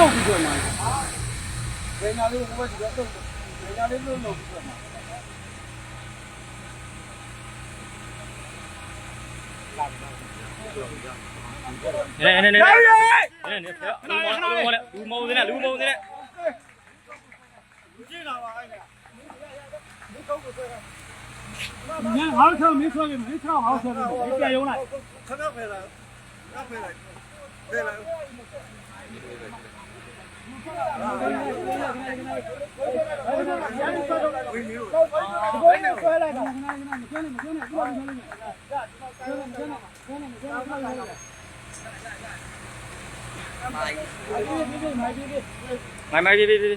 လှုပ်ပြီးတော့မှာဘယ်ညာလေးကိုဘယ်ဘက်ဒီတော့လှုပ်ဘယ်ညာလေးလှုပ်လှုပ်ပြီးတော့မှာเนี่ยเนี่ยเนี่ยเนี่ยเนี่ยลูมองเนี่ยลูมองเนี่ยลูมองเนี่ยကြည့်လာပါအဲ့ဒါဒီကောက်ကိုဆွဲတာ။ငါဟောက်ချောင်းမင်းဆွဲပြီးမင်းချောင်းဟောက်ဆွဲပြီးပြန်ရုံးလိုက်။ခဏဖယ်လာ။ခဏဖယ်လိုက်။ဖယ်လိုက်။ Mày mày đi đi đi. đi mày mày đi đi đi đi